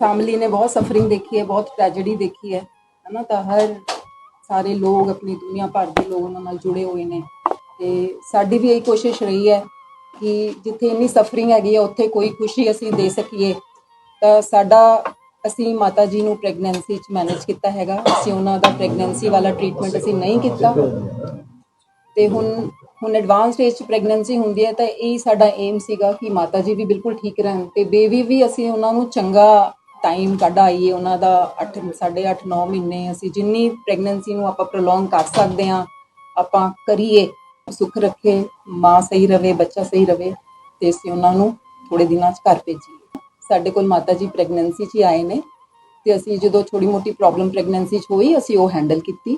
Family ਨੇ ਬਹੁਤ suffering ਦੇਖੀ ਹੈ, ਬਹੁਤ ਟ੍ਰੈਜੇਡੀ ਦੇਖੀ ਹੈ। ਹਨਾ ਤਾਂ ਹਰ ਸਾਰੇ ਲੋਕ ਆਪਣੀ ਦੁਨੀਆ ਭਰ ਦੇ ਲੋਕ ਉਹਨਾਂ ਨਾਲ ਜੁੜੇ ਹੋਏ ਨੇ। ਤੇ ਸਾਡੀ ਵੀ ਇਹੀ ਕੋਸ਼ਿਸ਼ ਰਹੀ ਹੈ ਕਿ ਜਿੱਥੇ ਇੰਨੀ ਸਫਰਿੰਗ ਹੈਗੀ ਹੈ, ਉੱਥੇ ਕੋਈ ਖੁਸ਼ੀ ਅਸੀਂ ਦੇ ਸਕੀਏ। ਤਾਂ ਸਾਡਾ, ਅਸੀਂ ਮਾਤਾ ਜੀ ਨੂੰ ਪ੍ਰੈਗਨੈਂਸੀ ਚ ਮੈਨੇਜ ਕੀਤਾ ਹੈਗਾ। ਅਸੀਂ ਉਹਨਾਂ ਦਾ ਪ੍ਰੈਗਨੈਂਸੀ ਵਾਲਾ ਟ੍ਰੀਟਮੈਂਟ ਅਸੀਂ ਨਹੀਂ ਕੀਤਾ। ਤੇ ਹੁਣ ਹੁਣ ਐਡਵਾਂਸ ਸਟੇਜ ਚ ਪ੍ਰੈਗਨੈਂਸੀ ਹੁੰਦੀ ਹੈ ਤਾਂ ਇਹ ਸਾਡਾ ਏਮ ਸੀਗਾ ਕਿ ਮਾਤਾ ਜੀ ਵੀ ਬਿਲਕੁਲ ਠੀਕ ਰਹਿਣ ਤੇ ਬੇਬੀ ਵੀ ਅਸੀਂ ਉਹਨਾਂ ਨੂੰ ਚੰਗਾ ਟਾਈਮ ਕੱਢ ਆਈਏ, ਉਹਨਾਂ ਦਾ 8 8.5 9 ਮਹੀਨੇ ਅਸੀਂ ਜਿੰਨੀ ਪ੍ਰੈਗਨੈਂਸੀ ਨੂੰ ਆਪਾਂ ਪ੍ਰੋਲੋਂਗ ਕਰ ਸਕਦੇ ਹਾਂ, ਆਪਾਂ ਕਰੀਏ, ਸੁੱਖ ਰੱਖੇ, ਮਾਂ ਸਹੀ ਰਵੇ, ਬੱਚਾ ਸਹੀ ਰਵੇ, ਤੇ ਅਸੀਂ ਉਹਨਾਂ ਨੂੰ ਥੋੜੇ ਦਿਨਾਂ ਚ ਘਰ ਭੇਜੀਏ। ਸਾਡੇ ਕੋਲ ਮਾਤਾ ਜੀ ਪ੍ਰੈਗਨੈਂਸੀ 'ਚ ਹੀ ਆਏ ਨੇ, ਤੇ ਅਸੀਂ ਜਦੋਂ ਛੋਟੀ ਮੋਟੀ ਪ੍ਰੋਬਲਮ ਪ੍ਰੈਗਨੈਂਸੀ 'ਚ ਹੋਈ, ਅਸੀਂ ਉਹ ਹੈਂਡਲ ਕੀਤੀ,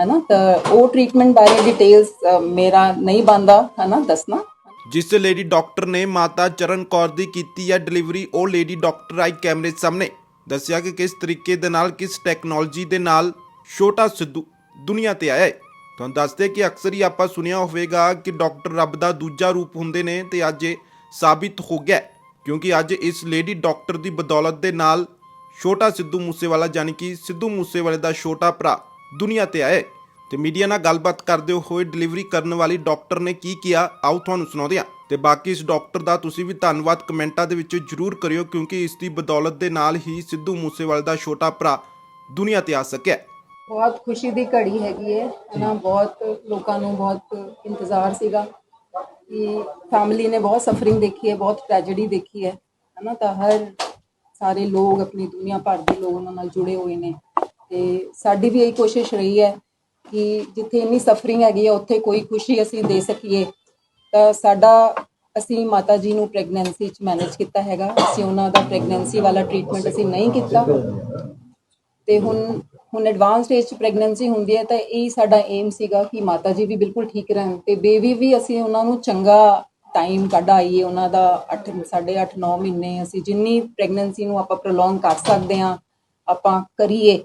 ਹੈਨਾ? ਤਾਂ ਉਹ ਟ੍ਰੀਟਮੈਂਟ ਬਾਰੇ ਡਿਟੇਲਸ ਮੇਰਾ ਨਹੀਂ ਬੰਦਾ ਹੈਨਾ? ਦੱਸਣਾ। ਜਿਸ ਲੇਡੀ ਡਾਕਟਰ ਨੇ ਮਾਤਾ ਚਰਨ ਕੌਰ ਦੀ ਕੀਤੀ ਹੈ ਡਿਲੀਵਰੀ, ਉਹ ਲੇਡੀ ਡਾਕਟਰ ਆਈ ਕੈਮਰੇ ਸਾਹਮਣੇ ਦੱਸਿਆ ਕਿ ਕਿਸ ਤਰੀਕੇ ਦੇ ਨਾਲ, ਕਿਸ ਟੈਕਨੋਲੋਜੀ ਦੇ ਨਾਲ ਛੋਟਾ ਸਿੱਧੂ ਦੁਨੀਆ ਤੇ ਆਇਆ ਹੈ ਤੁਹਾਨੂੰ ਦੱਸਦੇ ਕਿ ਅਕਸਰ ਹੀ ਆਪਾਂ ਸੁਣਿਆ ਹੋਵੇਗਾ ਕਿ ਡਾਕਟਰ ਰੱਬ ਦਾ ਦੂਜਾ ਰੂਪ ਹੁੰਦੇ ਨੇ ਤੇ ਅੱਜ ਇਹ ਸਾਬਿਤ ਹੋ ਗਿਆ ਕਿਉਂਕਿ ਅੱਜ ਇਸ ਲੇਡੀ ਡਾਕਟਰ ਦੀ ਬਦੌਲਤ ਦੇ ਨਾਲ ਛੋਟਾ ਸਿੱਧੂ ਮੂਸੇਵਾਲਾ, ਯਾਨੀ ਕਿ ਸਿੱਧੂ ਮੂਸੇਵਾਲੇ ਦਾ ਛੋਟਾ ਭਰਾ ਦੁਨੀਆ ਤੇ ਆਇਆ ਹੈ। ਤੇ ਮੀਡੀਆ ਨਾਲ ਗੱਲਬਾਤ ਕਰਦੇ ਹੋਏ ਡਿਲੀਵਰੀ ਕਰਨ ਵਾਲੀ ਡਾਕਟਰ ਨੇ ਕੀ ਕੀਤਾ ਆਓ ਤੁਹਾਨੂੰ ਸੁਣਾਉਂਦੇ ਹਾਂ। ਤੇ ਬਾਕੀ ਇਸ ਡਾਕਟਰ ਦਾ ਤੁਸੀਂ ਵੀ ਧੰਨਵਾਦ ਕਮੈਂਟਾਂ ਦੇ ਵਿੱਚ ਜਰੂਰ ਕਰਿਓ ਕਿਉਂਕਿ ਇਸ ਦੀ ਬਦੌਲਤ ਦੇ ਨਾਲ ਹੀ ਸਿੱਧੂ ਮੂਸੇਵਾਲੇ ਦਾ ਛੋਟਾ ਭਰਾ ਦੁਨੀਆ ਤੇ ਆ ਸਕਿਆ। ਬਹੁਤ ਖੁਸ਼ੀ ਦੀ ਘੜੀ ਹੈਗੀ ਹੈ ਹਨਾ, ਬਹੁਤ ਲੋਕਾਂ ਨੂੰ ਬਹੁਤ ਇੰਤਜ਼ਾਰ ਸੀਗਾ ਕਿ ਫੈਮਿਲੀ ਨੇ ਬਹੁਤ ਸਫਰਿੰਗ ਦੇਖੀ ਹੈ ਬਹੁਤ ਟ੍ਰੈਜੇਡੀ ਦੇਖੀ ਹੈ ਹਨਾ, ਤਾਂ ਹਰ ਸਾਰੇ ਲੋਕ, ਆਪਣੀ ਦੁਨੀਆ ਭਰ ਦੇ ਲੋਕ ਉਹਨਾਂ ਨਾਲ ਜੁੜੇ ਹੋਏ ਨੇ। ਤੇ ਸਾਡੀ ਵੀ ਇਹੀ ਕੋਸ਼ਿਸ਼ ਰਹੀ ਹੈ ਕਿ ਜਿੱਥੇ ਇੰਨੀ ਸਫਰਿੰਗ ਹੈਗੀ ਹੈ ਉੱਥੇ ਕੋਈ ਖੁਸ਼ੀ ਅਸੀਂ ਦੇ ਸਕੀਏ, ਤਾਂ ਸਾਡਾ, ਅਸੀਂ ਮਾਤਾ ਜੀ ਨੂੰ ਪ੍ਰੈਗਨੈਂਸੀ ਚ ਮੈਨੇਜ ਕੀਤਾ ਹੈਗਾ। ਅਸੀਂ ਉਹਨਾਂ ਦਾ ਪ੍ਰੈਗਨੈਂਸੀ ਵਾਲਾ ਟ੍ਰੀਟਮੈਂਟ ਅਸੀਂ ਨਹੀਂ ਕੀਤਾ। ਤੇ ਹੁਣ ਹੁਣ ਐਡਵਾਂਸ ਸਟੇਜ ਚ ਪ੍ਰੈਗਨੈਂਸੀ ਹੁੰਦੀ ਹੈ, ਤਾਂ ਇਹ ਸਾਡਾ ਏਮ ਸੀਗਾ ਕਿ ਮਾਤਾ ਜੀ ਵੀ ਬਿਲਕੁਲ ਠੀਕ ਰਹਿਣ ਤੇ ਬੇਬੀ ਵੀ ਅਸੀਂ ਉਹਨਾਂ ਨੂੰ ਚੰਗਾ ਟਾਈਮ ਕੱਢ ਆਈਏ, ਉਹਨਾਂ ਦਾ 8 8.5 9 ਮਹੀਨੇ ਅਸੀਂ ਜਿੰਨੀ ਪ੍ਰੈਗਨੈਂਸੀ ਨੂੰ ਆਪਾਂ ਪ੍ਰੋਲੋਂਗ ਕਰ ਸਕਦੇ ਹਾਂ, ਆਪਾਂ ਕਰੀਏ।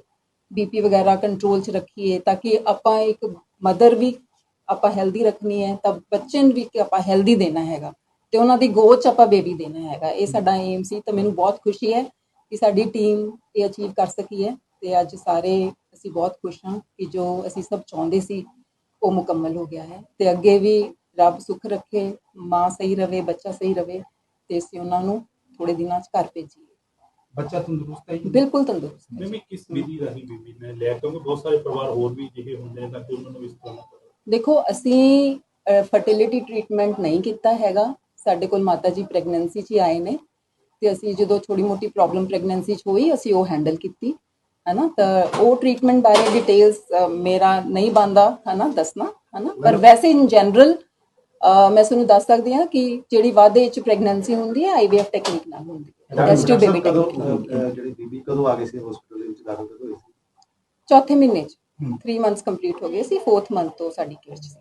ਬੀਪੀ ਵਗੈਰਾ ਕੰਟਰੋਲ 'ਚ ਰੱਖੀਏ ਤਾਂ ਕਿ ਆਪਾਂ ਇੱਕ ਮਦਰ ਵੀ ਆਪਾਂ ਹੈਲਦੀ ਰੱਖਣੀ ਹੈ, ਤਾਂ ਬੱਚੇ ਨੂੰ ਵੀ ਆਪਾਂ ਹੈਲਦੀ ਦੇਣਾ ਹੈਗਾ। ਤੇ ਉਹਨਾਂ ਦੀ ਗੋਚ ਆਪਾਂ ਬੇਬੀ ਦੇਣਾ ਹੈਗਾ। ਇਹ ਸਾਡਾ ਏਮ ਸੀ ਤਾਂ ਮੈਨੂੰ ਬਹੁਤ ਖੁਸ਼ੀ ਹੈ ਕਿ ਸਾਡੀ ਟੀਮ ਇਹ ਅਚੀਵ ਕਰ ਸਕੀ ਹੈ ਤੇ ਅੱਜ ਸਾਰੇ ਅਸੀਂ ਬਹੁਤ ਖੁਸ਼ ਹਾਂ ਕਿ ਜੋ ਅਸੀਂ ਸਭ ਚਾਹੁੰਦੇ ਸੀ, ਉਹ ਮੁਕੰਮਲ ਹੋ ਗਿਆ ਹੈ। ਤੇ ਅੱਗੇ ਵੀ ਰੱਬ ਸੁੱਖ ਰੱਖੇ, ਮਾਂ ਸਹੀ ਰਵੇ, ਬੱਚਾ ਸਹੀ ਰਵੇ ਤੇ ਅਸੀਂ ਉਹਨਾਂ ਨੂੰ ਥੋੜੇ ਦਿਨਾਂ 'ਚ ਘਰ ਭੇਜੀਏ। ਬੱਚਾ ਤੰਦਰੁਸਤ ਹੈ ਜੀ ਬਿਲਕੁਲ ਤੰਦਰੁਸਤ ਹੈ ਮੈਂ ਕਿਸ ਵਿਧੀ ਰਾਹੀਂ ਬੀਬੀ ਨੇ ਲਿਆ? ਕਿਉਂਕਿ ਬਹੁਤ ਸਾਰੇ ਪਰਿਵਾਰ ਹੋਰ ਵੀ ਜਿਹੇ ਹੁੰਦੇ ਨੇ ਤਾਂ ਕਿ ਉਹਨਾਂ ਨੂੰ ਇਸ ਤਰ੍ਹਾਂ ਦੇਖੋ ਅਸੀਂ ਫਰਟੀਲਿਟੀ ਟ੍ਰੀਟਮੈਂਟ ਨਹੀਂ ਕੀਤਾ ਹੈਗਾ। ਸਾਡੇ ਕੋਲ ਮਾਤਾ ਜੀ ਪ੍ਰੈਗਨੈਂਸੀ 'ਚ ਆਏ ਨੇ। ਤੇ ਅਸੀਂ ਜਦੋਂ ਥੋੜੀ ਮੋਟੀ ਪ੍ਰੋਬਲਮ ਪ੍ਰੈਗਨੈਂਸੀ 'ਚ ਹੋਈ ਅਸੀਂ ਉਹ ਹੈਂਡਲ ਕੀਤੀ ਹੈਨਾ? ਤਾਂ ਉਹ ਟ੍ਰੀਟਮੈਂਟ ਬਾਰੇ ਡਿਟੇਲਸ ਮੇਰਾ ਨਹੀਂ ਬੰਦਾ ਹੈਨਾ? ਦੱਸਣਾ ਹੈਨਾ? ਪਰ ਵੈਸੇ ਇਨ ਜਨਰਲ ਮੈਂ ਤੁਹਾਨੂੰ ਦੱਸ ਸਕਦੀ ਹਾਂ ਕਿ ਜਿਹੜੀ ਵਾਧੇ 'ਚ ਪ੍ਰੈਗਨੈਂਸੀ ਹੁੰਦੀ ਹੈ ਆਈਵੀਐਫ ਟੈਕਨੀਕ ਨਾਲ ਹੁੰਦੀ ਟੈਸਟ ਟੂ ਬੇਬੀ ਕਦੋਂ, ਟੈਕਨੀਕ ਨਾਲ ਹੁੰਦੀ ਹੈ ਅਹ, ਜਿਹੜੀ ਬੀਬੀ ਕਦੋਂ ਆ ਗਈ ਸੀ ਹਸਪੀਟਲ ਦੇ ਵਿੱਚ ਦਾਖਲ ਕਦੋਂ ਹੋਈ ਸੀ? ਚੌਥੇ ਮਹੀਨੇ 'ਚ। ਹਮ। 3 ਮੰਥਸ ਕੰਪਲੀਟ ਹੋ ਗਏ ਸੀ 4th ਮੰਥ ਤੋਂ ਸਾਡੀ ਕੇਅਰ 'ਚ ਸੀ।